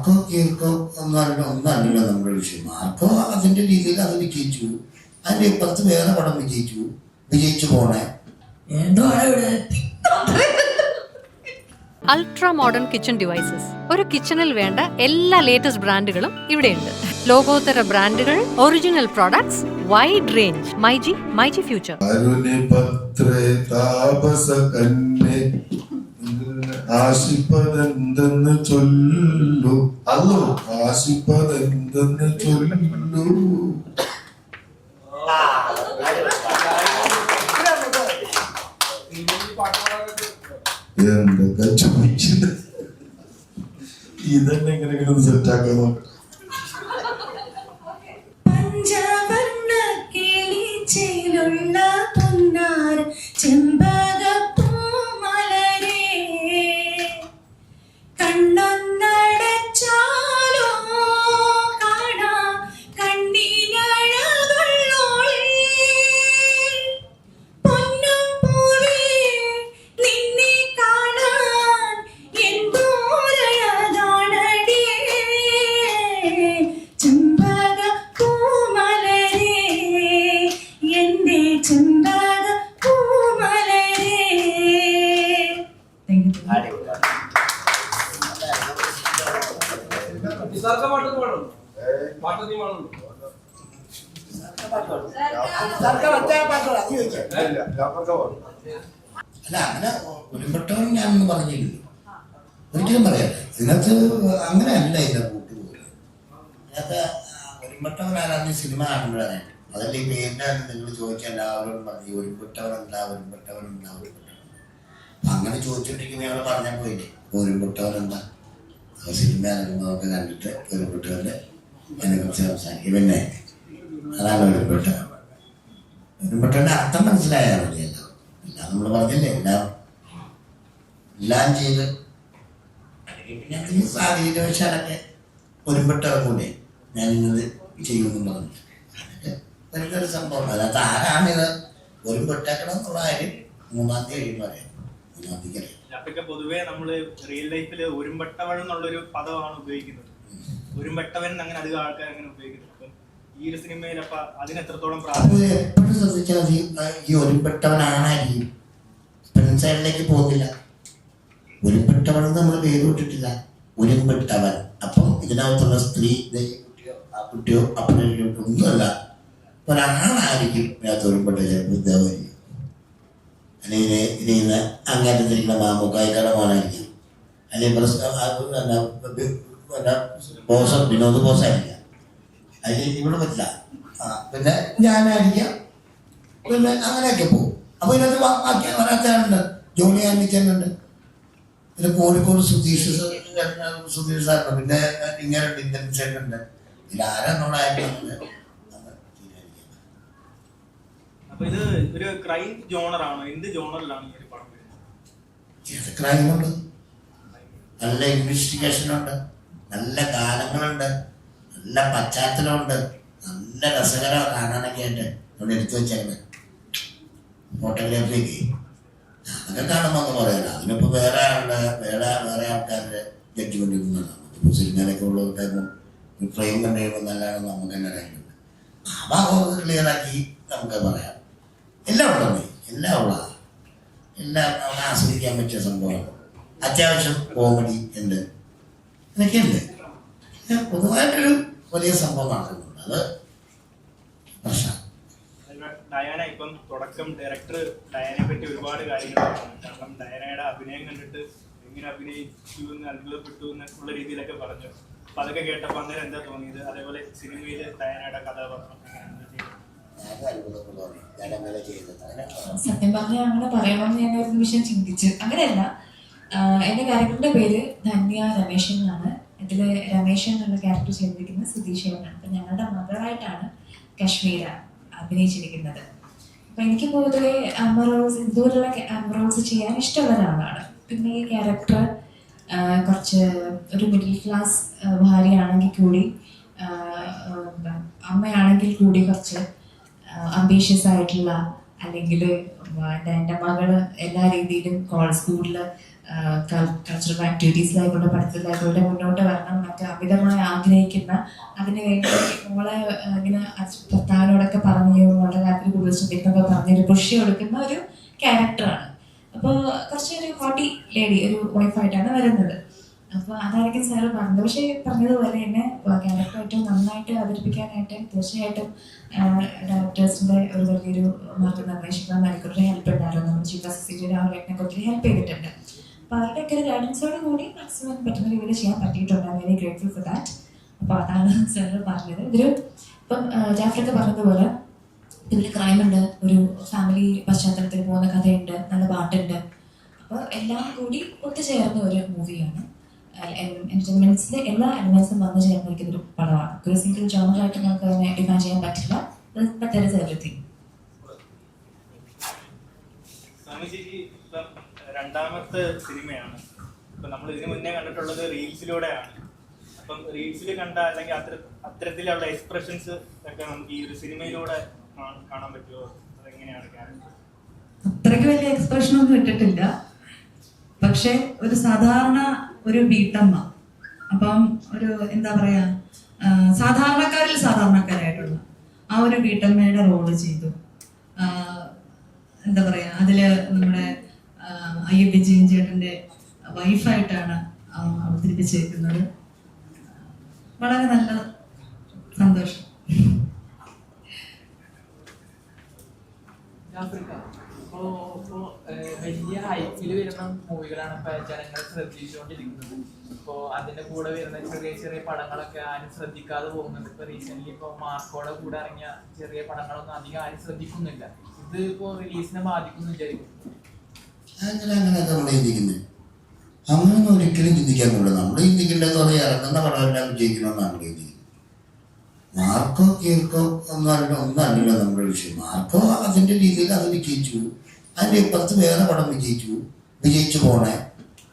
Marco കേൾക്കോ ഒന്നല്ല ഒന്നല്ലല്ലോ നമ്മുടെ വിഷയം. മാർക്കോ അതിന്റെ രീതിയിൽ അത് വിജയിച്ചു. അതിന്റെ ഇപ്പുറത്ത് വേറെ പടം വിജയിച്ചു. വിജയിച്ചു പോണേ. അൾട്രാ മോഡേൺ കിച്ചൺ ഡിവൈസസ് ഒരു കിച്ചണിൽ വേണ്ട എല്ലാ ലേറ്റസ്റ്റ് ബ്രാൻഡുകളും ഇവിടെയുണ്ട്. ലോകോത്തര ബ്രാൻഡുകൾ original products wide range myG myG future ആശിപ്പതെന്തെന്ന് ചൊല്ലു. അല്ലോ ആശിപ്പതെന്തെന്ന് ചൊല്ലു. എന്തൊക്കെ ചോദിച്ചത് ഇതന്നെ എങ്ങനെയെങ്കിലും സെറ്റാക്കാൻ നോക്കാം അല്ല അങ്ങനെ ഒരുപെട്ടവൻ ഞാനൊന്നും പറഞ്ഞില്ലല്ലോ. ഒരിക്കലും പറയാം. ഇതിനകത്ത് അങ്ങനെയല്ല ഇതിന്റെ കൂട്ട് പോലും ഇതിനകത്ത് ഒരുപെട്ടവൻ ആരാന്ന് സിനിമ കാണുമ്പോഴാണ് അതല്ല ഈ പേരിന്റെ നിങ്ങൾ ചോദിച്ചാൽ എല്ലാവരും പറഞ്ഞു ഒരുപെട്ടവനല്ല ഒരുപെട്ടവനല്ല ഒരുപെട്ടവൻ അപ്പൊ അങ്ങനെ ചോദിച്ചിട്ടിരിക്കുന്ന ഞങ്ങൾ പറഞ്ഞാൽ പോയില്ലേ? ഒരുപെട്ടവനെന്താ അപ്പൊ സിനിമ ഇറങ്ങുന്നതൊക്കെ കണ്ടിട്ട് ഒരുപെട്ടവന്റെ അതിനെ കുറിച്ച് സംസാരിക്കും. പിന്നെ അതാണ് ഒരു ഒരുപെട്ടവന്റെ അർത്ഥം മനസ്സിലായാൽ മതിയല്ലോ. എല്ലാം നമ്മൾ പറഞ്ഞില്ലേ എല്ലാം എല്ലാം ചെയ്ത് പിന്നെ അതിന് സാഹചര്യവശാലൊക്കെ ഒരുപെട്ടവർ കൂടെ ഞാൻ ഇന്നത് ചെയ്യുമെന്ന് പറഞ്ഞു അതൊക്കെ ഒരു സംഭവം. അതിനകത്ത് ആരാണിത്? ഒരുപെട്ടേക്കണം എന്നുള്ള കാര്യം മൂന്നാം തീയതി കഴിയുമ്പോൾ അറിയാം മൂന്നാം തീയതി അറിയാം അതൊക്കെ പൊതുവേ നമ്മൾ റിയൽ ലൈഫിൽ ഒരുമ്പെട്ടവൻ എന്നുള്ളൊരു പദമാണ് ഉപയോഗിക്കുന്നത്. ഒരുമ്പട്ടവൻ അങ്ങനെ അധികം ആൾക്കാർ അങ്ങനെ ഉപയോഗിക്കുന്നത് അപ്പം ഈ ഒരു സിനിമയിൽ അപ്പൊ അതിന് എത്രത്തോളം എപ്പോഴും ശ്രദ്ധിച്ചാൽ മതി ഈ ഒരുപെട്ടവനാണായിരിക്കും സൈഡിലേക്ക് പോകുന്നില്ല. ഒരുപെട്ടവൻ നമ്മൾ പേര് വിട്ടിട്ടില്ല. ഒരുപെട്ടവൻ അപ്പം ഇതിനകത്തുള്ള സ്ത്രീ കുട്ടിയോ ആ കുട്ടിയോ അപ്പനോ ഒന്നുമല്ല. ഒരാണായിരിക്കും ഇതിനകത്ത് ഒരുപെട്ട ചിലപ്പോൾ ഇദ്ദേഹമായിരിക്കും അല്ലെങ്കിൽ ഇത് ഇന്ന് അങ്ങേറ്റത്തിരിക്കുന്ന മാമുക്കായിക്കാരുടെ മോനായിരിക്കും. അല്ലെങ്കിൽ പ്രശ്നം ബോസ് വിനോദ് ബോസായിരിക്കാം അതിൽ ഇവിടെ പറ്റില്ല. പിന്നെ ഞാനായിരിക്കാം. പിന്നെ അങ്ങനെയൊക്കെ പോകും. അപ്പോൾ ഇതിനകത്ത് ബാക്കി ഒരാൾക്കാരുണ്ട് ജോണി ആൻഡിച്ചനുണ്ട് പിന്നെ കോഴിക്കോട് സുധീഷ് സുധീഷ് സാറുണ്ട്. പിന്നെ ഇങ്ങനെ ഇന്ത്യൻ ചേട്ടനുണ്ട്. ഇതിലാരെന്നുള്ളതായിട്ട് നമുക്ക് നമ്മൾ തീരുമാനിക്കാം. അപ്പൊ ക്രൈമുണ്ട് നല്ല ഇൻവെസ്റ്റിഗേഷൻ ഉണ്ട്. നല്ല ഗാനങ്ങളുണ്ട് നല്ല പശ്ചാത്തലമുണ്ട്. നല്ല രസകര കാണാനൊക്കെ ആയിട്ട് ഇവിടെ എടുത്തു വെച്ചേക്കുന്നത് ഫോട്ടോഗ്രാഫിയൊക്കെ അതൊക്കെ കാണുമ്പോൾ അങ്ങ് പറയാല്ല അതിനിപ്പോ വേറെ ആളുടെ വേറെ വേറെ ആൾക്കാരുടെ ജഡ്ജ് ഒന്നുമല്ല നമുക്കിപ്പോൾ സിനിമയിലൊക്കെ ഉള്ളവർക്കായിരുന്നു ഫ്രെയിം കണ്ടു കഴിയുമ്പോൾ നല്ലതാണെന്ന് നമുക്ക് തന്നെ അറിയുന്നുണ്ട് ആ ക്ലിയറാക്കി നമുക്ക് പറയാം. എല്ലാം ഉള്ളത് എല്ലാം ഉള്ളതാണ് എല്ലാം നമുക്ക് ആസ്വദിക്കാൻ പറ്റിയ സംഭവം അത്യാവശ്യം കോമഡി ഉണ്ട്. ഇതൊക്കെയുണ്ട്. പിന്നെ പൊതുവായിട്ടൊരു വലിയ സംഭവം നടക്കുന്നുണ്ട്. അത് പ്രശ്നം. ഡയാന ഇപ്പം തുടക്കം ഡയറക്ടർ ഡയാനയെ പറ്റി ഒരുപാട് കാര്യങ്ങൾ കാരണം ഡയാനയുടെ അഭിനയം കണ്ടിട്ട് എങ്ങനെ അഭിനയിച്ചു എന്ന് അത്ഭുതപ്പെട്ടു എന്നുള്ള രീതിയിലൊക്കെ പറഞ്ഞു. അപ്പൊ അതൊക്കെ കേട്ടപ്പോ അന്നേരം എന്താ തോന്നിയത്? അതേപോലെ സിനിമയിലെ ഡയാനയുടെ കഥാപാത്രം സത്യം പറഞ്ഞാൽ അങ്ങനെ പറയണമെന്ന് ഞാൻ ഒരു നിമിഷം ചിന്തിച്ചു. അങ്ങനെയല്ല എന്റെ ക്യാരക്ടറിന്റെ പേര് ധന്യ രമേശൻ എന്നാണ്. ഇതിൽ രമേശൻ എന്നുള്ള ക്യാരക്ടർ ചെയ്തിരിക്കുന്നത് സുധീഷേവനാണ് അപ്പൊ ഞങ്ങളുടെ മകളായിട്ടാണ് കശ്മീര അഭിനയിച്ചിരിക്കുന്നത്. അപ്പൊ എനിക്ക് പൊതുവെ അമ്മ ഇതുപോലുള്ള അമ്മ ചെയ്യാൻ ഇഷ്ടമുള്ള ഒരാളാണ്. പിന്നെ ഈ ക്യാരക്ടർ കുറച്ച് ഒരു മിഡിൽ ക്ലാസ് ഭാര്യയാണെങ്കിൽ കൂടി അമ്മയാണെങ്കിൽ കൂടി കുറച്ച് അംബീഷ്യസ് ആയിട്ടുള്ള അല്ലെങ്കിൽ എന്റെ മകൾ എല്ലാ രീതിയിലും കോൾ സ്കൂളിൽ കൾച്ചറൽ ആക്ടിവിറ്റീസിലായിക്കോട്ടെ പഠിത്തത്തിലായിക്കോട്ടെ മുന്നോട്ട് വരണം എന്നൊക്കെ അമിതമായി ആഗ്രഹിക്കുന്ന അതിന് വേണ്ടി മോളെ ഇങ്ങനെ ഭർത്താവിനോടൊക്കെ പറഞ്ഞു മോളുടെ കാര്യത്തിൽ കൂടുതൽ ശ്രദ്ധിക്കുന്നൊക്കെ പറഞ്ഞൊരു പുഷി കൊടുക്കുന്ന ഒരു ക്യാരക്ടറാണ് അപ്പോൾ കുറച്ചൊരു ഹോട്ടി ലേഡി ഒരു വൈഫായിട്ടാണ് വരുന്നത്. അപ്പോൾ അതായിരിക്കും സാറ് പറഞ്ഞത്. പക്ഷേ പറഞ്ഞതുപോലെ തന്നെ അവതരിപ്പിക്കാനായിട്ട് തീർച്ചയായിട്ടും ഡയറക്ടേഴ്സിന്റെ ഒരു വലിയൊരു മാർഗനിർദ്ദേശങ്ങൾ നൽകുന്ന ഹെൽപ്പ് ഉണ്ടായിരുന്നു. നമ്മൾ ചീഫ് അസിസ്റ്റന്റ് രാഹുലേട്ടനൊക്കെ ഒത്തിരി ഹെൽപ്പ് ചെയ്തിട്ടുണ്ട്. അപ്പോൾ അവരുടെയൊക്കെ ഒരു ഗൈഡൻസോട് കൂടി മാക്സിമം പറ്റുന്ന രീതിയിൽ ചെയ്യാൻ പറ്റിയിട്ടുണ്ട്. വെരി ഗ്രേറ്റ്ഫുൾ ഫോർ ദാറ്റ് അപ്പോൾ അതാണ് സാറ് പറഞ്ഞത്. ഇതൊരു ഇപ്പം ജാഫ്രൊക്കെ പറഞ്ഞതുപോലെ ഇതിൽ ക്രൈം ഉണ്ട് ഒരു ഫാമിലി പശ്ചാത്തലത്തിൽ പോകുന്ന കഥയുണ്ട് നല്ല പാട്ടുണ്ട്. അപ്പൊ എല്ലാം കൂടി ഒത്തുചേർന്ന ഒരു മൂവിയാണ് എന്റർടൈൻമെന്റ്സിന്റെ എല്ലാ എലമെൻസും വന്നു ചേർന്നിരിക്കുന്ന ഒരു പടമാണ്. ഒരു സിംഗിൾ ജോണറായിട്ട് നമുക്ക് അതിനെ ഡിഫൈൻ ചെയ്യാൻ പറ്റില്ല. ബട്ട് ദർ ഇസ് എവറിഥിങ് രണ്ടാമത്തെ സിനിമയാണ്. ഇപ്പൊ നമ്മൾ ഇതിനു മുന്നേ കണ്ടിട്ടുള്ളത് റീൽസിലൂടെയാണ്. അപ്പം റീൽസിൽ കണ്ട അല്ലെങ്കിൽ അത്ര അത്തരത്തിലുള്ള എക്സ്പ്രഷൻസ് ഒക്കെ നമുക്ക് ഈ ഒരു സിനിമയിലൂടെ കാണാൻ പറ്റുമോ? അതെങ്ങനെയാണ് ക്യാരക്ടർ അത്രയ്ക്ക് വലിയ എക്സ്പ്രഷൻ ഒന്നും ഇട്ടിട്ടില്ല. പക്ഷെ ഒരു സാധാരണ ഒരു വീട്ടമ്മ. അപ്പം ഒരു എന്താ പറയാ സാധാരണക്കാരിൽ സാധാരണക്കാരായിട്ടുള്ള ആ ഒരു വീട്ടമ്മയുടെ റോൾ ചെയ്തു. എന്താ പറയാ അതിൽ നമ്മുടെ അയ്യപ്പ അയ്യ വിജയൻ ചേട്ടന്റെ വൈഫായിട്ടാണ് അവതരിപ്പിച്ചിരിക്കുന്നത് വളരെ നല്ല സന്തോഷം. ഓ ഏഹ്, വലിയ ഹൈപ്പിൽ വരുന്ന മൂവികളാണ് ഇപ്പൊ ജനങ്ങൾ ശ്രദ്ധിച്ചുകൊണ്ടിരിക്കുന്നത്. ഇപ്പോ അതിന്റെ കൂടെ വരുന്ന ചെറിയ ചെറിയ പടങ്ങളൊക്കെ ആരും ശ്രദ്ധിക്കാതെ പോകുന്നുണ്ട്. ഇപ്പൊ റീസെന്റ് ഇപ്പൊ മാർക്കോടെ കൂടെ ഇറങ്ങിയ ചെറിയ പടങ്ങളൊന്നും അധികം ആരും ശ്രദ്ധിക്കുന്നില്ല. ഇത് ഇപ്പോ റിലീസിനെ ബാധിക്കുന്നു വിചാരിക്കും അങ്ങനെ അങ്ങനെയൊന്നും ഒരിക്കലും ചിന്തിക്കാൻ പറ്റില്ല. നമ്മൾ ചിന്തിക്കേണ്ടതെന്ന് പറഞ്ഞാൽ ഇറങ്ങുന്ന പടമെല്ലാം വിജയിക്കണമെന്നാണ് നമ്മൾ ചിന്തിക്കുന്നത്. മാർക്കോ കേൾക്കോ ഒന്നല്ല ഒന്നല്ലല്ലോ നമ്മുടെ വിഷയം. മാർക്കോ അതിന്റെ രീതിയിൽ അത് വിജയിച്ചു. അതിന്റെ ഇപ്പുറത്ത് വേറെ പടം വിജയിച്ചു. വിജയിച്ചു പോണേ.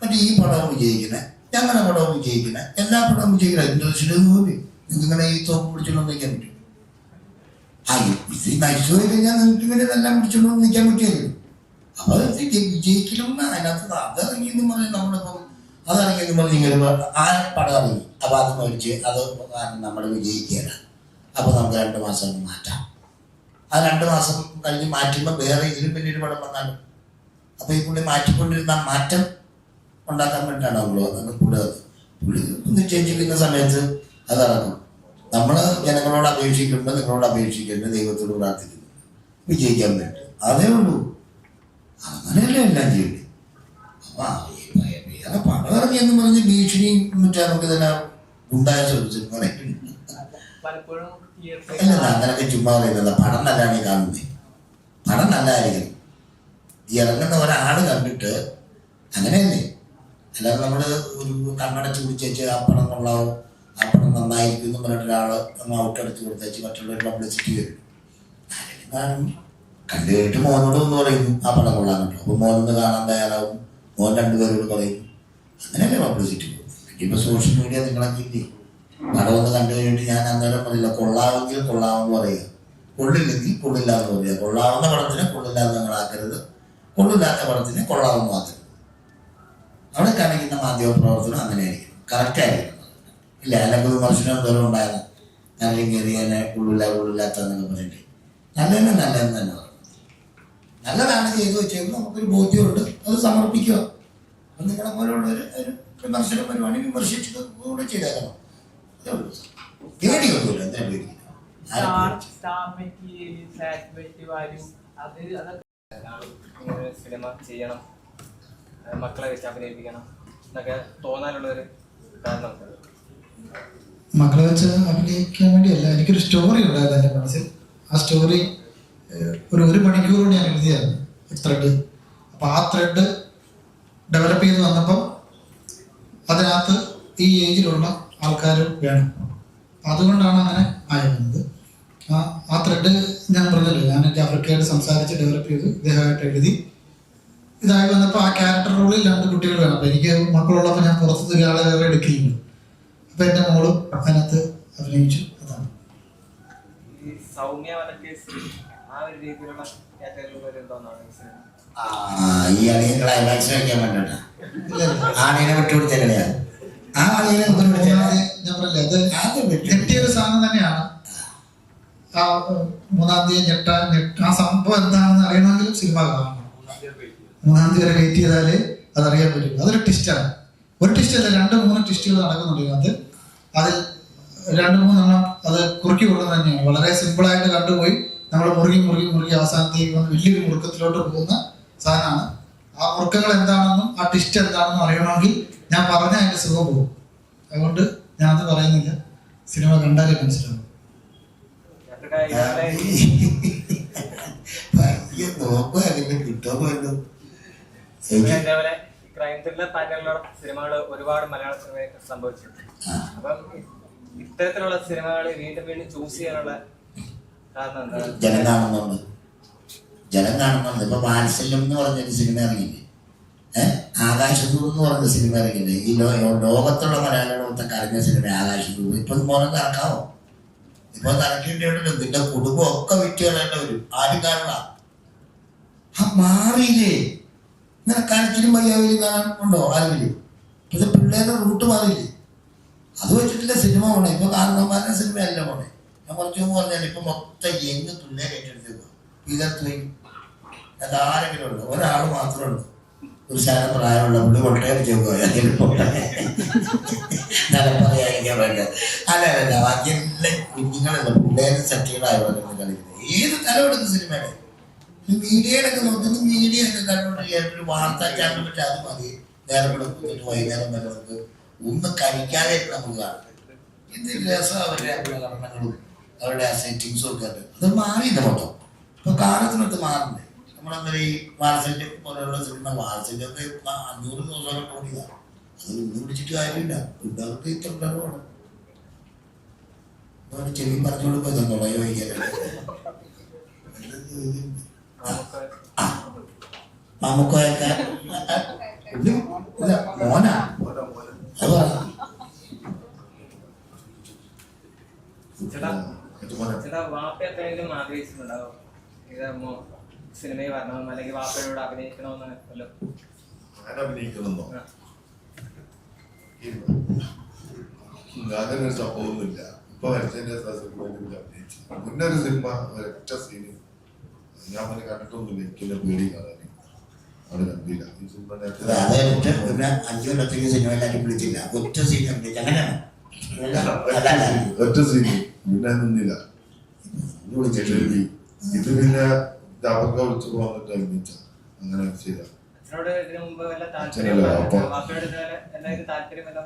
മറ്റേ ഈ പടവും വിജയിക്കണേ ഞങ്ങളുടെ പടവും വിജയിക്കണേ എല്ലാ പടവും വിജയിക്കണേ ഇൻഡസ്ട്രിയിൽ പോലും നിങ്ങളെ ഈ തോപ്പ് പിടിച്ചിട്ടൊന്നും നിൽക്കാൻ പറ്റും. ആ നയിച്ചു പോയി കഴിഞ്ഞാൽ നിങ്ങൾക്ക് എല്ലാം പിടിച്ചോണ്ട് നിൽക്കാൻ പറ്റിയല്ലോ അപ്പൊ അത് വിജയിക്കണം അതിനകത്ത് അതിറങ്ങി എന്ന് പറഞ്ഞാൽ നമ്മളിപ്പം അതിറങ്ങി എന്ന് പറഞ്ഞ് ഇങ്ങനെ ആ പടം ഇറങ്ങി അപ്പൊ അത് മേടിച്ച് അത് നമ്മൾ വിജയിക്കുകയാണ് നമുക്ക് രണ്ട് മാസം മാറ്റാം. ആ രണ്ട് മാസം കഴിഞ്ഞ് മാറ്റുമ്പോൾ വേറെ ഇതിലും വലിയൊരു പടം വന്നാലും അപ്പൊ ഈ പുള്ളി മാറ്റിക്കൊണ്ടിരുന്ന മാറ്റം ഉണ്ടാക്കാൻ വേണ്ടിയിട്ടാണ് നമ്മൾ വന്നത്. പുള്ളി പുള്ളി നിശ്ചയിച്ചിരിക്കുന്ന സമയത്ത് അത് നടക്കും. നമ്മൾ ജനങ്ങളോട് അപേക്ഷിക്കുന്നുണ്ട് നിങ്ങളോട് അപേക്ഷിക്കുന്നുണ്ട് ദൈവത്തോട് പ്രാർത്ഥിക്കുന്നു. വിജയിക്കാൻ വേണ്ടി. അതേ ഉള്ളൂ. അങ്ങനെയല്ലേ എല്ലാം ചെയ്യുന്നത്? അപ്പൊ വേറെ പണം ഇറങ്ങിയെന്ന് പറഞ്ഞ് ഭീഷണി മറ്റേ നമുക്ക് തന്നെ ഉണ്ടായ ശ്രമിച്ചു പലപ്പോഴും അല്ല തിയേറ്ററിൽ അങ്ങനെയൊക്കെ ചുമ്മാ പറയുന്നില്ല പടം നല്ലതാണ് ഈ കാണുന്നത് പടം നല്ലതായിരിക്കണം ഈ ഇറങ്ങുന്ന ഒരാൾ കണ്ടിട്ട് അങ്ങനെയല്ലേ? അല്ലാതെ നമ്മൾ ഒരു കണ്ണടച്ച് പിടിച്ചേച്ച് ആ പടം കൊള്ളാവും ആ പടം നന്നായിരിക്കും എന്ന് പറഞ്ഞിട്ട് ഒരാൾ ഔട്ട് ഔട്ടടിച്ച് കൊടുത്തേച്ച് മറ്റുള്ളവർ പബ്ലിസിറ്റി വരും. കാണും. കണ്ടു കഴിഞ്ഞിട്ട് മോനോട് ഒന്ന് പറയുന്നു ആ പടം കൊള്ളാൻ കേട്ടോ. അപ്പോൾ മോനൊന്ന് കാണാൻ തയ്യാറാവും. മോൻ രണ്ടുപേരോട് പറയും. അങ്ങനെയല്ലേ പബ്ലിസിറ്റി പോകും ഇപ്പൊ സോഷ്യൽ മീഡിയ നിങ്ങളൊക്കെ ഇല്ലേ? പടം ഒന്ന് കണ്ടു കഴിഞ്ഞിട്ട് ഞാൻ അന്നേരം പറയില്ല കൊള്ളാമെങ്കിൽ കൊള്ളാമെന്ന് പറയുക. കൊള്ളില്ലെങ്കിൽ കൊള്ളില്ല എന്ന് പറയുക. കൊള്ളാവുന്ന പടത്തിനെ കൊള്ളില്ലാന്ന് നിങ്ങളാക്കരുത് കൊള്ളില്ലാത്ത പടത്തിനെ കൊള്ളാവുന്ന ആക്കരുത് അവിടെ കാണിക്കുന്ന മാധ്യമ പ്രവർത്തനം അങ്ങനെയായിരിക്കും കറക്റ്റായിരിക്കും ഇല്ല അല്ലെങ്കിൽ വിമർശനം എന്തോരം ഉണ്ടായിരുന്നു അല്ലെങ്കിൽ കയറിയാനെ കൊള്ളില്ല കൊള്ളില്ലാത്തതെന്നൊക്കെ പറഞ്ഞിട്ട്. നല്ലതന്നെ നല്ലതെന്ന് തന്നെ പറഞ്ഞു. നല്ലതാണ് ചെയ്തു വെച്ചെങ്കിൽ നമുക്കൊരു ബോധ്യമുണ്ട്. അത് സമർപ്പിക്കുക. അപ്പം നിങ്ങളെ പോലുള്ള ഒരു വിമർശന വരുവാണെങ്കിൽ വിമർശിച്ചിട്ട് കൂടെ ചെയ്തേക്കണം. പേടിയൊന്നുമില്ല. എന്താ പേടിക്കുന്നത് സിനിമ ചെയ്യണം. മക്കളെ വെച്ച് അഭിനയിപ്പിക്കണം. എന്നൊക്കെ തോന്നാനുള്ള ഒരു കാരണം. മക്കളെ വെച്ച് അഭിനയിക്കാൻ വേണ്ടിയല്ല. എനിക്കൊരു സ്റ്റോറി ഉണ്ടായിരുന്നു എന്റെ മനസ്സിൽ. ആ സ്റ്റോറി ഒരു ഒരു മണിക്കൂർ കൊണ്ട് ഞാൻ എഴുതിയായിരുന്നു. ത്രെഡ് അപ്പോൾ ആ ത്രെഡ് ഡെവലപ്പ് ചെയ്ത് വന്നപ്പോൾ അതിനകത്ത് ഈ ഏജിലുള്ള ആൾക്കാർ വേണം. അതുകൊണ്ടാണ് അങ്ങനെ ആയിരുന്നത് ആ ത്രെഡ് ഞാൻ പറഞ്ഞല്ലോ ഞാൻ ജാഫ്രിക്കയായിട്ട് സംസാരിച്ച് ഡെവലപ്പ് ചെയ്ത് ഇദ്ദേഹമായിട്ട് എഴുതി. ഇതായി വന്നപ്പോൾ ആ ക്യാരക്ടർ റോളിൽ രണ്ട് കുട്ടികൾ വേണം. അപ്പോൾ എനിക്ക് മക്കളുള്ളപ്പോൾ ഞാൻ പുറത്തുനിന്ന് ഒരാളെ വേറെ എടുക്കുകയുള്ളൂ. അപ്പോൾ എന്റെ മോളും അതിനകത്ത് അഭിനയിച്ചു. അതാണ്. സൗമ്യ ആ ഒരു രീതിയിലുള്ള ഈ സിനിമ ആ ഈ അണിയെ ക്ലൈമാക്സ് വയ്ക്കാൻ വേണ്ടിട്ടാ. ആണിനെ വിട്ടുപിടിച്ചെങ്ങനെയാ ആ ഒന്നാമത് ഞാൻ പറഞ്ഞില്ലേ ഞെട്ടിയ ഒരു സാധനം തന്നെയാണ്. ആ മൂന്നാം തീയതി ഞെട്ട ആ സംഭവം എന്താണെന്ന് അറിയണമെങ്കിലും സിനിമ കാണണം. മൂന്നാം തീയതി വരെ വെയിറ്റ് ചെയ്താലേ അതറിയാൻ പറ്റും അതൊരു ട്വിസ്റ്റാണ് ഒരു ട്വിസ്റ്റ് അല്ല രണ്ട് മൂന്ന് ട്വിസ്റ്റുകൾ നടക്കുന്നുണ്ട് അത് അതിൽ രണ്ട് മൂന്നെണ്ണം അത് കുറുക്കി കൊടുക്കുന്നത് തന്നെയാണ്. വളരെ സിമ്പിളായിട്ട് കണ്ടുപോയി നമ്മൾ മുറുകി മുറുകി മുറുകി അവസാനത്തേക്ക് വന്ന് വലിയൊരു മുറുക്കത്തിലോട്ട് പോകുന്ന സാധനമാണ്. ആ മുറുക്കങ്ങൾ എന്താണെന്നും ആ ട്വിസ്റ്റ് എന്താണെന്നും അറിയണമെങ്കിൽ ഞാൻ പറഞ്ഞ അതിന്റെ സുഖം പോകും. അതുകൊണ്ട് ഞാൻ അത് പറയുന്നില്ല. സിനിമ കണ്ടാലേ മനസ്സിലാവും. ക്രൈം ത്രില്ലർ പാറ്റേണിലുള്ള സിനിമകൾ ഒരുപാട് മലയാള സിനിമയൊക്കെ സംഭവിച്ചിട്ടുണ്ട്. അപ്പം ഇ- ഇത്തരത്തിലുള്ള സിനിമകൾ വീണ്ടും വീണ്ടും ചൂസ് ചെയ്യാനുള്ള കാരണം എന്താണ് ജനം കാണുന്നുണ്ട്. ജനം കാണുന്നുണ്ട്. ഇപ്പൊ വാത്സല്യം എന്ന് പറഞ്ഞൊരു സിനിമ ഇറങ്ങിയില്ലേ? ആകാശദൂത് എന്ന് പറഞ്ഞ സിനിമ ഇറങ്ങില്ലേ ഈ ലോ- ലോകത്തുള്ള മലയാളികൾ മൊത്തം കരഞ്ഞ സിനിമ ആകാശദൂത് ഇപ്പൊ മോനെ നടക്കാവോ? ഇപ്പൊ നടക്കേണ്ടല്ലോ നിന്റെ കുടുംബം ഒക്കെ വിറ്റ് വരും. ആരും കാണില്ല ആ മാറിയില്ലേ? ഇങ്ങനെ കരച്ചിലും വയ്യാവിലും കാണാൻ ഉണ്ടോ? ആരെങ്കിലും? ഇത് പിള്ളേരുടെ റൂട്ട് മാറിയില്ലേ? അത് വെച്ചിട്ടില്ല സിനിമ പോണേ. ഇപ്പൊ കാരണവന്മാരുടെ സിനിമയല്ല പോണേ. ഞാൻ കുറച്ചു മുമ്പ് പറഞ്ഞാൽ ഇപ്പൊ മൊത്തം എങ്ങ് പിള്ളേരെ ഏറ്റെടുത്തേക്കുക ഇതത്ത് പോയി അതാരെങ്കിലും ഉണ്ട്? ഒരാൾ മാത്രമേ ഉള്ളൂ. ഒരു ശാലം പ്രായമുള്ള പുള്ളി കൊട്ടയം ചെയ്യുക നല്ല പറയാതിരിക്കാൻ വേണ്ട. അല്ല അല്ല കുഞ്ഞുങ്ങളല്ല പിള്ളേരും സത്യങ്ങളായവരെ കളിക്കുന്നത്. ഏത് തലമെടുത്ത സിനിമയുടെ മീഡിയയിലൊക്കെ നോക്കുന്നത് മീഡിയ ഒരു വാർത്താ ചാനൽ പറ്റി അത് മതി. നേരം കൂടെ കുത്തിട്ട് വൈകുന്നേരം വരെ നമുക്ക് ഒന്നും കഴിക്കാതെ നമുക്ക് കാണാം. എന്ത് രസം അവരുടെ പ്രകടനങ്ങളും അവരുടെ ആ സെറ്റിങ്സും ഒക്കെ അത് മാറിയില്ല മൊത്തം. ഇപ്പൊ കാലത്തിനൊത്ത് മാറുന്നുണ്ട് നമ്മളങ്ങനെ ഈ വാത്സല്യം പോലെയുള്ള സിനിമ വാർസല്യൊക്കെ അഞ്ഞൂറ് ദിവസമൊക്കെ ഓടിയതാണ് അത് ഇന്ന് പിടിച്ചിട്ട് കാര്യമില്ല. പിള്ളേർക്ക് ഇത്ര കുറവാണ് അതുകൊണ്ട് ചെവി പറഞ്ഞു പോയി തന്നോളൂ. ചേട്ടാ ചേട്ടാ വാപ്പ എത്രയെങ്കിലും ആഗ്രഹിച്ചിട്ടുണ്ടാവും ഇതാ സിനിമയിൽ വരണമെന്ന് അല്ലെങ്കിൽ വാപ്പയോട് അഭിനയിക്കണമെന്ന് ഞാൻ അഭിനയിക്കണമെന്നോ. അങ്ങനെ സംഭവമൊന്നുമില്ല. ഇപ്പൊ വരച്ചതിന്റെ അഭിനയിച്ചു. മുന്നേ ഒരു സിനിമ ഒരൊറ്റ സീന് ഞാൻ അവനെ കണ്ടിട്ടൊന്നുമില്ല. എനിക്കെന്നെ പേടി കാണാൻ അഞ്ചു കൊല്ലത്തേക്ക് സിനിമ വിളിച്ചില്ല ഒറ്റ സീൻ അഭിനയിച്ചു. അങ്ങനെയാണ്. ഒറ്റ സീൻ പിന്നെ നിന്നില്ല. ഇത് പിന്നെ ജാബക്ക വിളിച്ചു പോകാൻ അഭിനയിച്ച അങ്ങനെ ചെയ്ത. താല്പര്യം അങ്ങനെ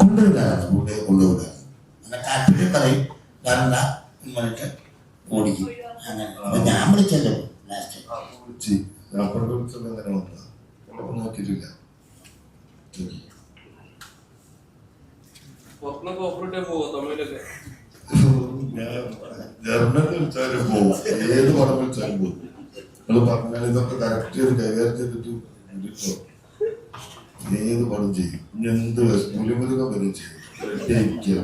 താല്പര്യം പറയും. വരണ്ട എന്നിട്ട് ഓടിക്കും. അങ്ങനെ. അപ്പൊ ഞാൻ വിളിച്ചല്ലോ ലാസ്റ്റ് വിളിച്ച്. ജാബക്ക വിളിച്ചത് അങ്ങനെ വന്നതാ? അപ്പൊ നോക്കിയിട്ടില്ല. പുറത്തുനിന്നൊക്കെ ഓഫറിട്ടേ പോവോ തമിഴിലൊക്കെ? വിളിച്ചാലും പോകും ഏത് പടം വിളിച്ചാലും പോകും നിങ്ങൾ പറഞ്ഞാൽ ഇതൊക്കെ കറക്റ്റ് ചെയ്ത് കൈകാര്യം ചെയ്തിട്ട് ഏത് പണം ചെയ്യും? എന്ത് മുലിമുരുക വരെ ചെയ്യും. റെഡി ആയിരിക്കുക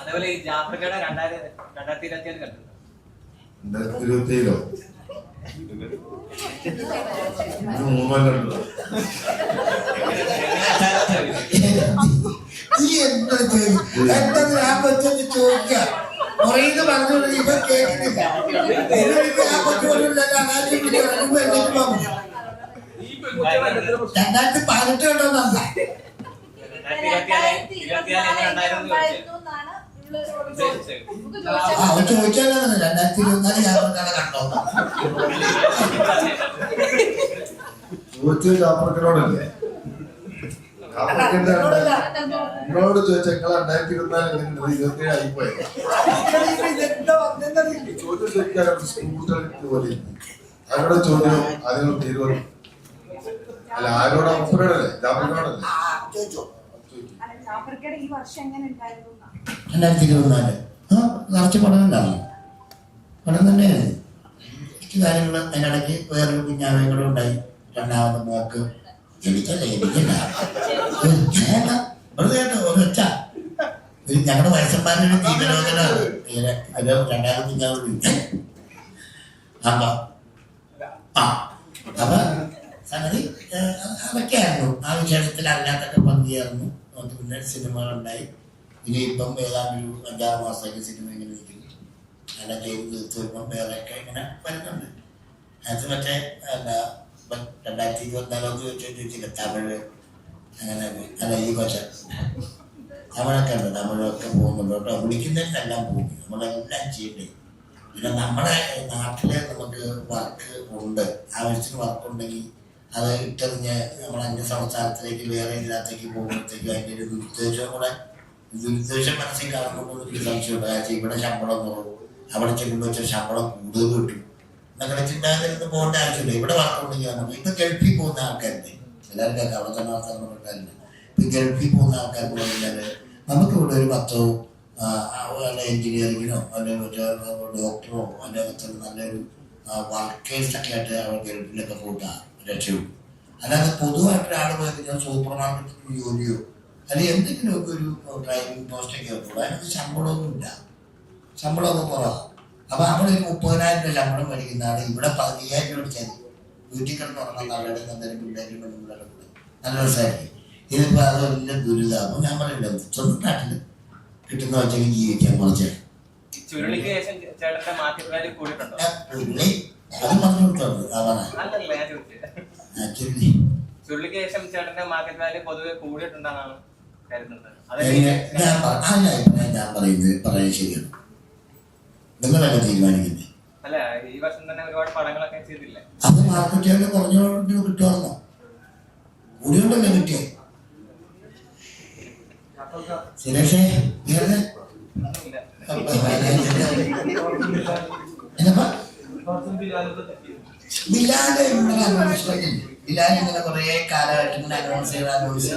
അതേപോലെ ഈ ജാഫർക്കയുടെ രണ്ടായിരത്തി ഇരുപത്തി ഏഴിലോ മൂന്നല്ലോ ഈ എന്താ എന്താ ഞാൻ കൊച്ചു ചോദിക്കാം? രണ്ടായിരത്തി പതിനെട്ട് കണ്ടോ അവൻ ചോദിച്ചാലോ രണ്ടായിരത്തി ഇരുപത്തിനാല് ഞാൻ കണ്ടോ ചോദിച്ചത് ജാഫർക്കന്റെ നിങ്ങളോട് ചോദിച്ച നിങ്ങൾ രണ്ടായിരത്തി ഇരുപത്തിനാല് എങ്ങനെ ഇരുപത്തി ഏഴ് ആയിപ്പോയി. ചോദ്യം ചോദിക്കാൻ പോലെ. ആരോടാ ചോദ്യം? അതിനുള്ള തീരുമാനം. അല്ല ആരോട്? അപ്പുറല്ലേ? രണ്ടായിരത്തി ഇരുപത്തിനാല്. ആ നിറച്ച് പഠനം ഉണ്ടാവും പഠനം കുറച്ച് കാര്യങ്ങൾ അതിനിടയ്ക്ക് വേറൊരു കുഞ്ഞാവയും കൂടെ ഉണ്ടായി. രണ്ടാമത് മോക്ക് എനിക്കല്ല എനിക്കല്ല ഞങ്ങളുടെ വയസ്സന്മാരുടെ അത് രണ്ടാമത് കുഞ്ഞാവുണ്ട് അപ്പൊ ആ അപ്പൊ സംഗതി അതൊക്കെയായിരുന്നു ആ വിശേഷത്തിൽ അല്ലാത്തൊക്കെ പങ്കുചേർന്നു നമുക്ക് പിന്നെ സിനിമകളുണ്ടായി ഇനി ഇപ്പം ഏതാണ്ട് ഒരു അഞ്ചാറ് മാസത്തേക്ക് സിനിമ ഇങ്ങനെ നിൽക്കുന്നു വരുമ്പം വേറെയൊക്കെ ഇങ്ങനെ വരുന്നുണ്ട് അത് മറ്റേ എന്താ രണ്ടായിരത്തി ഇരുപത്തിനാലാമത് ചോദിച്ചു ചോദിച്ചില്ല തമിഴ് അങ്ങനെ അല്ല ഈ കൊച്ച. തമിഴൊക്കെ ഉണ്ട് തമിഴൊക്കെ പോകുന്നുണ്ട്. കേട്ടോ വിളിക്കുന്നതിനെല്ലാം പോകും. നമ്മളെല്ലാം ചെയ്യണ്ടേ? പിന്നെ നമ്മുടെ നാട്ടിലെ നമുക്ക് വർക്ക് ഉണ്ട്. ആവശ്യത്തിന് വർക്ക് ഉണ്ടെങ്കിൽ അത് ഇട്ടെറിഞ്ഞ് നമ്മൾ അന്യ സംസ്ഥാനത്തിലേക്ക് വേറെ ഇതിനകത്തേക്ക് പോകുമ്പോഴത്തേക്കും അതിന്റെ ഒരു ദുരുദ്ദേശം കൂടെ ദുരുദ്ദേശം മനസ്സിൽ കാണുമ്പോൾ എനിക്ക് സംശയമുണ്ട്. കാരണം ഇവിടെ ശമ്പളം കുറവ്. അവിടെ ചെല്ലുമ്പോൾ വെച്ചാൽ ശമ്പളം കൂടുതൽ കിട്ടും. എന്നൊക്കെ ചിന്താഗതി പോകേണ്ട ആവശ്യമില്ല. ഇവിടെ വർക്ക് ഉണ്ടെങ്കിൽ നമുക്ക് ഇപ്പം ഗൾഫിൽ പോകുന്ന ആൾക്കാരുണ്ട്. എല്ലാവരും കേൾക്കാം അവിടെ തന്നെ ആൾക്കാർ പറഞ്ഞാലും ഇപ്പം ഗൾഫിൽ പോകുന്ന ആൾക്കാർ പറഞ്ഞാൽ നമുക്കിവിടെ ഒരു പത്തോ അവരുടെ എഞ്ചിനീയറിങ്ങിനോ അല്ലെങ്കിൽ ഡോക്ടറോ അല്ലെങ്കിൽ നല്ലൊരു വർക്കേഴ്സൊക്കെ ആയിട്ട് അവർ ഗൾഫിലൊക്കെ പോകുന്ന രക്ഷയുള്ളൂ അല്ലാതെ പൊതുവായിട്ട് ഒരാൾ പോയി കഴിഞ്ഞാൽ സൂപ്പർ മാർക്കറ്റിൽ ജോലിയോ അല്ലെങ്കിൽ എന്തെങ്കിലുമൊക്കെ ഒരു ഡ്രൈവിംഗ് പോസ്റ്റൊക്കെ ഉള്ളൂ അതിനകത്ത് ശമ്പളമൊന്നുമില്ല. ശമ്പളമൊക്കെ കുറവാണ് അപ്പോൾ അവിടെ ഒരു മുപ്പതിനായിരം രൂപ ശമ്പളം മേടിക്കുന്നതാണ് ഇവിടെ പതിനയ്യായിരം രൂപ ചെയ്തു വീട്ടിൽ കിടന്ന് ഉറങ്ങാൻ നാളുടെ എന്തെങ്കിലും പിള്ളേരും പെണ്ണുപിള്ളേരും കൂടെ. നല്ല രസമായിരിക്കും ഇതിപ്പോൾ അത് വലിയ ദുരിതമാകും ഞാൻ പറയില്ല സ്വന്തം നാട്ടിൽ കിട്ടുന്ന വെച്ചെങ്കിൽ ജീവിക്കാൻ കുറച്ച്. പുള്ളി അത് പറഞ്ഞു ആക്ച്വലി ചുരുളിക്ക് ശേഷം ചേട്ടന്റെ മാർക്കറ്റ് വാല്യൂ പൊതുവെ കൂടിയിട്ടുണ്ടെന്നാണ് കരുതുന്നത്. ഞാൻ പറയുന്നത് പറയാൻ ശരിയാണ്. നിങ്ങളല്ലേ തീരുമാനിക്കുന്നത്. അല്ല ഈ വർഷം തന്നെ ഒരുപാട് പടങ്ങളൊക്കെ ചെയ്തില്ലേ? അത് മാർക്കറ്റുകാരുടെ കുറഞ്ഞു കിട്ടുവാണോ കൂടിയുണ്ടല്ലോ കിട്ടിയത് സുരേഷേ വേറെ എന്നപ്പാ? ബിലാൽ ഇങ്ങനെ അനൗൺസ് ബിലാൽ ഇങ്ങനെ കുറേ കാലമായിട്ട് ഇങ്ങനെ അനൗൺസ് ചെയ്ത് അനൗൺസ്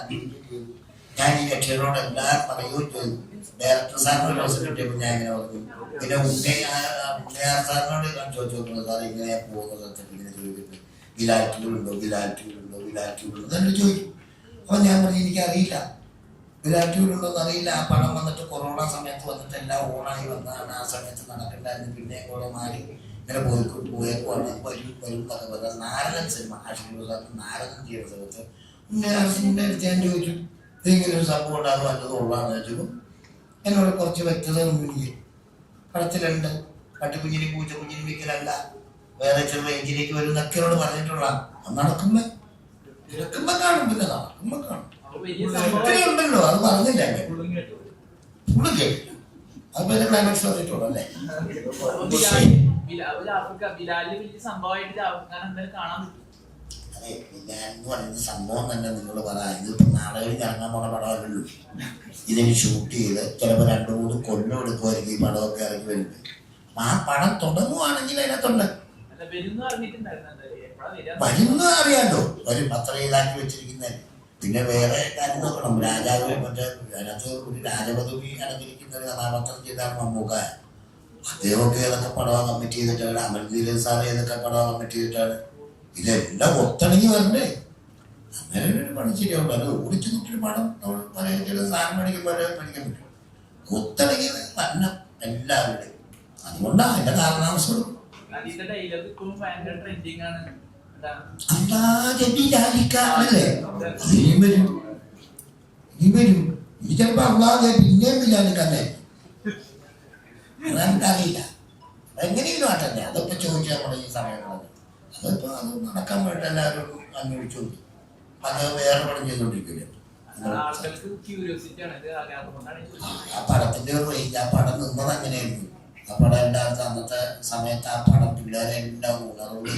അഭിനയിച്ചിട്ട് ചെയ്തു. ഞാൻ ഈ കക്ഷികളോട് എല്ലാം പറയുകയും ചെയ്തു. ഡയറക്ടർ സാറിനോട് ദിവസം കിട്ടിയപ്പോൾ ഞാൻ ഇങ്ങനെ പറഞ്ഞു. പിന്നെ ഉണ്ണയാർ സാറിനോട് ഞാൻ ചോദിച്ചു നോക്കുന്നത് സാർ ഇങ്ങനെ പോകുന്ന സ്ഥലത്തൊക്കെ ഇങ്ങനെ ചോദിച്ചിട്ട് ബിലാറ്റിലുണ്ടോ ബിലാറ്റിലുണ്ടോ ബിലാറ്റിലുണ്ടോ എന്നോട് ചോദിച്ചു അപ്പൊ ഞാൻ പറഞ്ഞു എനിക്കറിയില്ല. വിരാട്ടിലുണ്ടോ എന്നറിയില്ല ആ പടം വന്നിട്ട് കൊറോണ സമയത്ത് വന്നിട്ട് എല്ലാം ഓണായി വന്നാണ് ആ സമയത്ത് നടക്കണ്ടായിരുന്നു. പിന്നെ കൂടെ മാറി ഇങ്ങനെ പോയിക്കോട്ട് പോയേക്കുവാണ്. വരും വരും കഥ പറഞ്ഞാൽ നാരദൻ സിനിമ ആശുപത്രി നാരദൻ ചെയ്യുന്ന സമയത്ത് ഉണ്ണിയാസിന്റെ അടുത്ത് ഞാൻ ചോദിച്ചു. ഇതിങ്ങനെ ഒരു സംഭവം ഉണ്ടാകും നല്ലത് കൊള്ളാന്ന് ചോദിച്ചു എന്നോട് കുറച്ച് വ്യക്തത ഒന്നുമില്ല പടത്തിലുണ്ട്. പട്ടുകുഞ്ഞിന് പൂച്ചക്കുഞ്ഞിന് വിൽക്കലല്ല. വേറെ ചില റേഞ്ചിലേക്ക് വരും എന്നൊക്കെ എന്നോട് പറഞ്ഞിട്ടുള്ള അത് നടക്കുമ്പോ കിടക്കുമ്പോ കാണും പിന്നെ നടക്കുമ്പോ കാണും. ഉണ്ടല്ലോ അത് പറഞ്ഞില്ല ഫുള്ള് കേട്ടില്ല. അത് പിന്നെ ക്ലൈമാക്സ് പറഞ്ഞിട്ടുള്ളൂ അല്ലേ? സംഭവമായിട്ട് കാണാൻ പറ്റും. അതെ പിന്നെ എന്ന് പറയുന്ന സംഭവം തന്നെ നിങ്ങൾ പറയാം ഇതിപ്പോ നാളെ കഴിഞ്ഞ് ഇറങ്ങാൻ പോണ പടമല്ലല്ലോ ഇതിന് ഷൂട്ട് ചെയ്ത് ചിലപ്പോൾ രണ്ടു മൂന്ന് കൊല്ലം എടുക്കുമായിരിക്കും ഈ പടമൊക്കെ ഇറങ്ങി വരുന്നത്. അപ്പൊ ആ പടം തുടങ്ങുവാണെങ്കിൽ അതിനകത്തുണ്ട്. വരുന്നു അറിയാലോ. വരും അത്ര ഇതാക്കി വെച്ചിരിക്കുന്നതല്ലേ പിന്നെ വേറെ കാര്യം നോക്കണം. രാജാവ് മറ്റേ അതിനകത്ത് ഒരു രാജപദവി അലങ്കരിക്കുന്ന ഒരു കഥാപാത്രം ചെയ്താണ് മമ്മൂക്ക. അദ്ദേഹമൊക്കെ ഏതൊക്കെ പടം കമ്മിറ്റ് ചെയ്തിട്ടാണ്? അമൽദീല സാർ ഏതൊക്കെ പടം കമ്മിറ്റ് ചെയ്തിട്ടാണ്? ഇതെല്ലാം ഒത്തണങ്ങി വരണ്ടേ? അങ്ങനെ ഒരു പണി ശരിയാവില്ല അത് ഓടിച്ചു നോക്കിയൊരു പണം നമ്മൾ പറയാൻ ചില സാധനം മേടിക്കുമ്പോൾ മേടിക്കാൻ പറ്റും. ഒത്തണങ്ങി വരണം എല്ലാവരുടെയും. അതുകൊണ്ടാണ് അതിന്റെ കാരണാംശം ചിലപ്പോ അള്ളാഹെ പിന്നെയും ബിലാലിക്കാന്നെ അതെനിക്കറിയില്ല എങ്ങനെയെങ്കിലും ആട്ടെ അതൊക്കെ ചോദിച്ചാൽ നമ്മുടെ ഈ സമയങ്ങളിൽ അതിപ്പോ അത് നടക്കാൻ വേണ്ടി എല്ലാവരും അന്വേഷിച്ചു അത് വേറെ പടം ചെയ്തുകൊണ്ടിരിക്കില്ല. ആ പടത്തിന്റെ ഒരു റേഞ്ച് ആ പടം നിന്നത് അങ്ങനെയായിരുന്നു. ആ പടം ഉണ്ടാകുന്ന അന്നത്തെ സമയത്ത് ആ പടം പിള്ളേരെ ഉണ്ടാവും. അതുകൊണ്ട്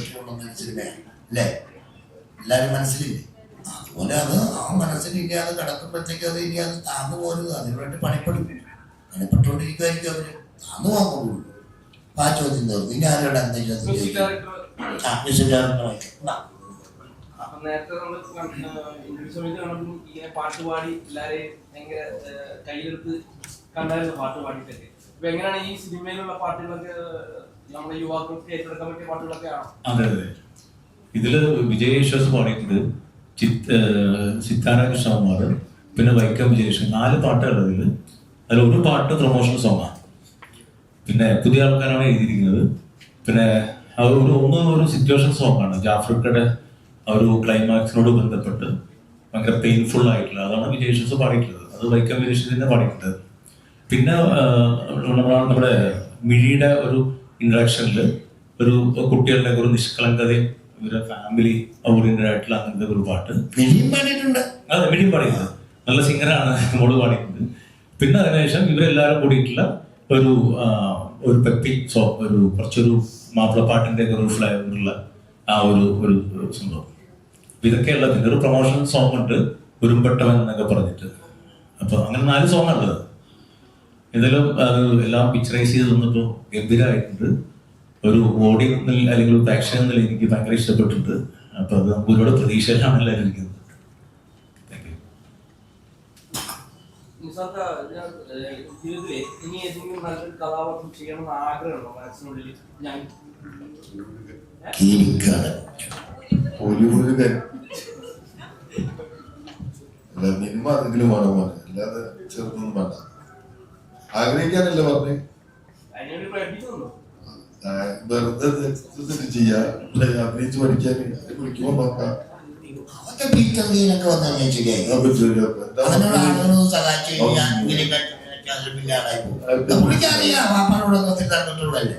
സിനിമയാണ്. അല്ലേ? എല്ലാവരും മനസ്സിലില്ലേ? അതുപോലെ അത് ആ മനസ്സിലില്ല അത് കിടക്കുമ്പോഴത്തേക്ക് അത് ഇനി അത് താന്നു പോരുന്നത് അതിനുവേണ്ടി പണിപ്പെടും. പണിപ്പെട്ടുകൊണ്ടിരിക്കുമായിരിക്കും അവർ. താന്നു വാങ്ങുള്ളൂ അപ്പൊ ആ ചോദ്യം തീർന്നു. ഇനി ആരോടെ എന്താ ചോദ്യം അപ്പൊ നേരത്തെ നമ്മൾ സമയത്ത് കാണുമ്പോൾ ഇങ്ങനെ പാട്ട് പാടി എല്ലാരെയും ഭയങ്കര ഏഹ്, കയ്യിലെടുത്ത് കണ്ടായിരുന്നു പാട്ട് പാടിയിട്ടൊക്കെ. അപ്പൊ എങ്ങനെയാണ് ഈ സിനിമയിലുള്ള പാട്ടുകളൊക്കെ നമ്മുടെ യുവാക്കൾക്ക് ഏറ്റെടുക്കാൻ പറ്റിയ പാട്ടുകളൊക്കെ ആണോ? അതെ അതെ. ഇതിൽ വിജയേശ്വസ് പാടിയിട്ടുണ്ട്. ചിത്ത് സിത്താര കൃഷ്ണകുമാർ പിന്നെ വൈക്കം വിജയേഷ് നാല് പാട്ടുകൾ അതിൽ അതിൽ ഒരു പാട്ട് പ്രൊമോഷണൽ സോങ്ങാണ് പിന്നെ പുതിയ ആൾക്കാരാണ് എഴുതിയിരിക്കുന്നത്. പിന്നെ ആ ഒരു ഒന്ന് ഒരു സിറ്റുവേഷൻ സോങ് ആണ് ജാഫ്രിക്കയുടെ ആ ഒരു ക്ലൈമാക്സിനോട് ബന്ധപ്പെട്ട് ഭയങ്കര പെയിൻഫുൾ ആയിട്ടുള്ള അതാണ് വിജയ് യേശുദാസ് പാടിയിട്ടുള്ളത്. അത് വൈക്കം തന്നെ പാടിയിട്ടുണ്ട്. പിന്നെ നമ്മളാണ് നമ്മുടെ നമ്മുടെ മിഴിയുടെ ഒരു ഇൻട്രാക്ഷനിൽ ഒരു കുട്ടികളുടെ ഒരു നിഷ്കളങ്കതയും ഇവരുടെ ഫാമിലി ഓറിയന്റഡ് ആയിട്ടുള്ള അങ്ങനത്തെ ഒരു പാട്ട്. മിഴിയും പാടിയിട്ടുണ്ട്. അതെ മിഴിയും പാടിയിട്ടുണ്ട്. നല്ല സിംഗറാണ് മോൾ പാടിയിട്ടുണ്ട്. പിന്നെ അതിനുശേഷം ഇവരെല്ലാവരും കൂടിയിട്ടുള്ള ഒരു ഒരു പെപ്പി സോ ഒരു കുറച്ചൊരു മാപ്പിളപ്പാട്ടിന്റെ ഒക്കെ ഫ്ലേവറുള്ള ആ ഒരു ഒരു സംഭവം. ഇതൊക്കെയുള്ള ഒരു പ്രൊമോഷൻ സോങ് ഉണ്ട് ഉരുമ്പെട്ടവൻ എന്നൊക്കെ പറഞ്ഞിട്ട്. അപ്പൊ അങ്ങനെ നാല് സോങ് ഉള്ളത്. ഇതിലും അത് എല്ലാം പിക്ചറൈസ് ചെയ്ത് തന്നപ്പോൾ ഗംഭീരമായിട്ടുണ്ട് ഒരു ഓഡിയോ അല്ലെങ്കിൽ ഒരു പ്രേക്ഷകൻ എന്നല്ല എനിക്ക് ഭയങ്കര ഇഷ്ടപ്പെട്ടിട്ടുണ്ട്. അപ്പൊ അത് നമുക്ക് ഒരുപാട് പ്രതീക്ഷയിലാണ് എല്ലാവരും ഇരിക്കുന്നത്. ഇനി ഏതെങ്കിലും നല്ലൊരു കഥാപാത്രം ചെയ്യണമെന്ന് ആഗ്രഹമുണ്ടോ? മനസ്സിനുള്ളിൽ ഞാൻ കീരിക്കാട് ഒലിമുരുകൻ അല്ല നിന്മ അതെങ്കിലും വേണം പറഞ്ഞു അല്ലാതെ ചെറുതൊന്നും വേണ്ട ആഗ്രഹിക്കാനല്ലേ പറഞ്ഞേ വെറുതെ ചെയ്യാ അഭിനയിച്ച് പഠിക്കാൻ വിളിക്കുമ്പോ നോക്കാം അതൊക്കെ പിറ്റേന്നൊക്കെ വന്നു കഴിഞ്ഞാൽ ശരിയായി ആ, പറ്റില്ല. എന്താ അതിനോട് ആളുകളൊന്നും സഹായിച്ചു ആളായി പോകും പുള്ളിക്കറിയാം വാപ്പാനോടൊന്നും തന്നിട്ടുള്ളതല്ലേ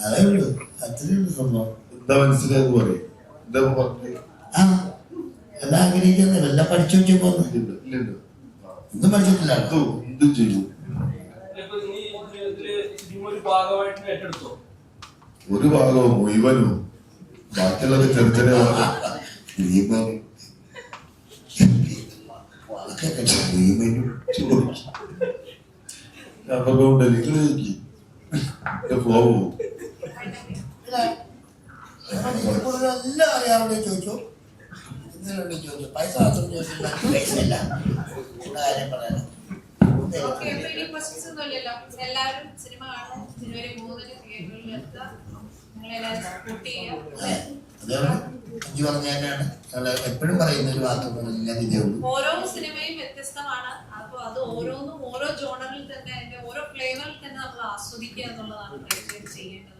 അതേ ഉള്ളൂ അത്രേ ഉള്ളൂ സംഭവം. എന്താ മനസ്സിലായത് പറയും എന്താ പറഞ്ഞേ? ആ എല്ലാം ആഗ്രഹിക്കുന്നില്ല എല്ലാം പഠിച്ചു വെച്ചപ്പോ ഒന്നും. പഠിച്ചിട്ടില്ല. എന്തും ഒരു ഭാഗമായിട്ട് ഏറ്റെടുത്തോ? ഒരു ഭാഗവും മുഴുവനും ബാക്കിയുള്ളത് ചെറിയ ചെറിയ അപ്പൊ ഫ്ലോ പോകും എല്ലാം അറിയാവുന്ന ചോദിച്ചു ഇന്നലെ ചോദിച്ചു പൈസ മാത്രം ചോദിച്ചില്ല കാര്യം പറയാനോ എല്ലാവരും സിനിമ കാണും തിയേറ്ററിൽ എപ്പോഴും പറയുന്ന ഒരു വാക്ക് എല്ലാം ഓരോ സിനിമയും വ്യത്യസ്തമാണ്. അപ്പൊ അത് ഓരോന്നും ഓരോ ജോണറിൽ തന്നെ ഓരോ ഫ്ലേവറിൽ തന്നെ നമ്മൾ ആസ്വദിക്കുക എന്നുള്ളതാണ് ചെയ്യേണ്ടത്.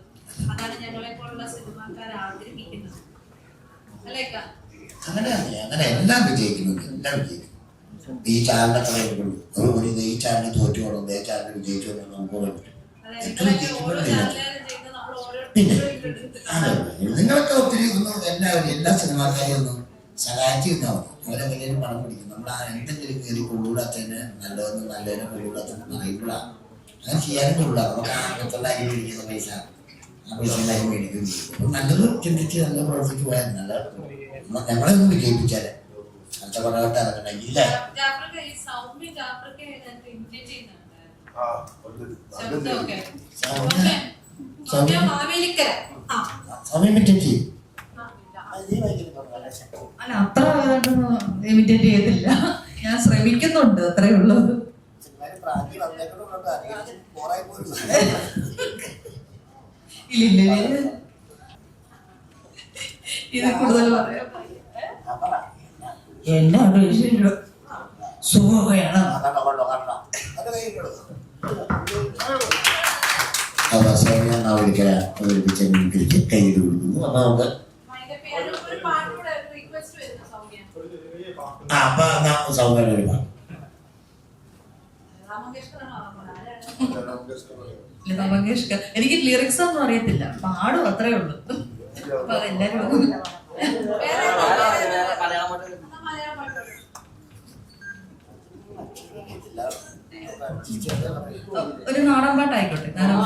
അതാണ് ഞങ്ങളെ പോലുള്ള സിനിമാക്കാർ ആഗ്രഹിക്കുന്നത്. അല്ലേക്കാ അങ്ങനെ എല്ലാം വിജയിക്കുന്നുണ്ട്. എല്ലാം വിജയിക്കും. ഈ ചാനലിനെ കളയുള്ളൂ ഒരു ഒരു ഇത് ഈ ചാനൽ തോറ്റു കൊണ്ടു ഈ ചാനൽ വിജയിച്ചു കൊണ്ട് നമുക്ക് പറയാൻ പറ്റും നിങ്ങളൊക്കെ പിന്നെ ഒത്തിരി ഒന്നും എല്ലാവരും എല്ലാ സിനിമാക്കാരെയും ഒന്നും സഹായിച്ചു നിന്നാൽ അവരെ വലിയ പണം പിടിക്കും. നമ്മൾ ആ എന്തെങ്കിലും കയറി കൊള്ളൂടാത്തതിന് നല്ലതെന്ന് നല്ലതിനെ കൊള്ളൂടാത്തതിന് പറയുമ്പോഴാണ്. അങ്ങനെ ചെയ്യാനും കൊള്ളൂടാ. നമുക്ക് ആകത്തുള്ള അരി പിടിക്കുന്ന പൈസ. ആ പൈസ അരി മേടിക്കുകയും ചെയ്യും അപ്പം നല്ലത് ചിന്തിച്ച് നല്ല പ്രവർത്തിച്ച് പോയാൽ നല്ല ഞങ്ങളെ ഒന്ന് വിജയിപ്പിച്ചാലേ അടുത്ത പടമായിട്ട് ഇറങ്ങണമെങ്കിൽ ഇല്ല. ഇല്ല. അല്ല അത്ര ഇമിറ്റേറ്റ് ചെയ്തില്ല. ഞാൻ ശ്രമിക്കുന്നുണ്ട് അത്രേ ഉള്ളത് ഇല്ല. ഇല്ല. ഇത് കൂടുതൽ പറയാം. എന്നാണ് വിശേഷം സുഖമാണ് അവസാനം നാവിലിക്കര അവതരിപ്പിച്ച മിമിക്രിക്ക് കൈയ്യടി കൊടുക്കുന്നു അപ്പൊ നമുക്ക് അതിന്റെ പേര് ഒരു പാട്ട്. റിക്വസ്റ്റ് വരുന്നു സൗമ്യ ആ അപ്പൊ എന്നാ സൗകര്യം ഒരു പാട്ട് ലതാ മങ്കേഷ്കർ? എനിക്ക് ലിറിക്സ് ഒന്നും അറിയത്തില്ല. പാടും അത്രേ ഉള്ളൂ. അപ്പൊ എല്ലാരും പാട്ട് ഒരു നാടൻ പാട്ടായിക്കോട്ടെ. കാരണം